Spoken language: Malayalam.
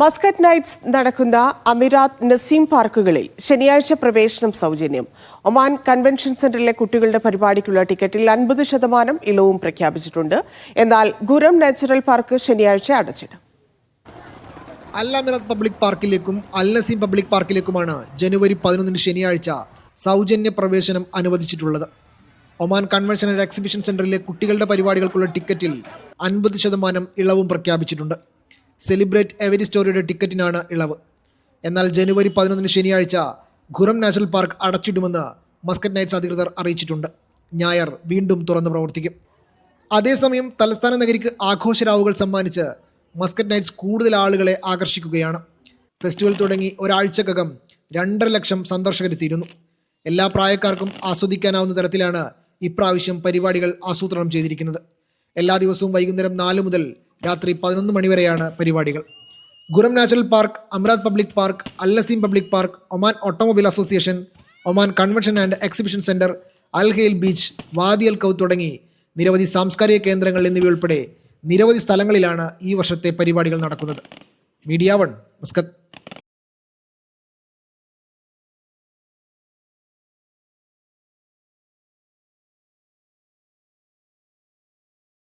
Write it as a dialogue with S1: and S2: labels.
S1: മസ്കറ്റ് നൈറ്റ്സ് നടക്കുന്ന അമിറാത്ത് നസീം പാർക്കുകളിൽ ശനിയാഴ്ച പ്രവേശനം സൗജന്യം. ഒമാൻ കൺവെൻഷൻ സെന്ററിലെ കുട്ടികളുടെ പരിപാടിക്കുള്ള ടിക്കറ്റിൽ അൻപത് ശതമാനം ഇളവും പ്രഖ്യാപിച്ചിട്ടുണ്ട്. എന്നാൽ ഗുരം നാച്ചുറൽ പാർക്ക് ശനിയാഴ്ച അടച്ചിടും.
S2: അൽ അമിറാത്ത് പബ്ലിക് പാർക്കിലേക്കും അൽ നസീം പബ്ലിക് പാർക്കിലേക്കുമാണ് ജനുവരി പതിനൊന്നിന് ശനിയാഴ്ച സൗജന്യ പ്രവേശനം അനുവദിച്ചിട്ടുള്ളത്. ഒമാൻ കൺവെൻഷൻ ആൻഡ് എക്സിബിഷൻ സെന്ററിലെ കുട്ടികളുടെ പരിപാടികൾക്കുള്ള ടിക്കറ്റിൽ അൻപത് ശതമാനം ഇളവും പ്രഖ്യാപിച്ചിട്ടുണ്ട്. സെലിബ്രേറ്റ് എവരി സ്റ്റോറിയുടെ ടിക്കറ്റിനാണ് ഇളവ്. എന്നാൽ ജനുവരി പതിനൊന്നിന് ശനിയാഴ്ച ഖുറം നാഷണൽ പാർക്ക് അടച്ചിടുമെന്ന് മസ്കറ്റ് നൈറ്റ്സ് അധികൃതർ അറിയിച്ചിട്ടുണ്ട്. ഞായർ വീണ്ടും തുറന്ന് പ്രവർത്തിക്കും. അതേസമയം തലസ്ഥാന നഗരിക്ക് ആഘോഷരാവുകൾ സമ്മാനിച്ച് മസ്കറ്റ് നൈറ്റ്സ് കൂടുതൽ ആളുകളെ ആകർഷിക്കുകയാണ്. ഫെസ്റ്റിവൽ തുടങ്ങി ഒരാഴ്ചക്കകം രണ്ടര ലക്ഷം സന്ദർശകരെത്തിയിരുന്നു എല്ലാ പ്രായക്കാർക്കും ആസ്വദിക്കാനാവുന്ന തരത്തിലാണ് ഇപ്രാവശ്യം പരിപാടികൾ ആസൂത്രണം ചെയ്തിരിക്കുന്നത്. എല്ലാ ദിവസവും വൈകുന്നേരം നാല് മുതൽ രാത്രി പതിനൊന്ന് മണിവരെയാണ് പരിപാടികൾ. Qurum natural park Amerat public park Al Naseem public park Oman automobile association Oman convention and exhibition centre Al Hail beach Wadi Al Khoud തുടങ്ങി നിരവധി സാംസ്കാരിക കേന്ദ്രങ്ങൾ എന്നിവയുൾപ്പെടെ നിരവധി സ്ഥലങ്ങളിലാണ് ഈ വർഷത്തെ പരിപാടികൾ നടക്കുന്നത്. Media One Muscat.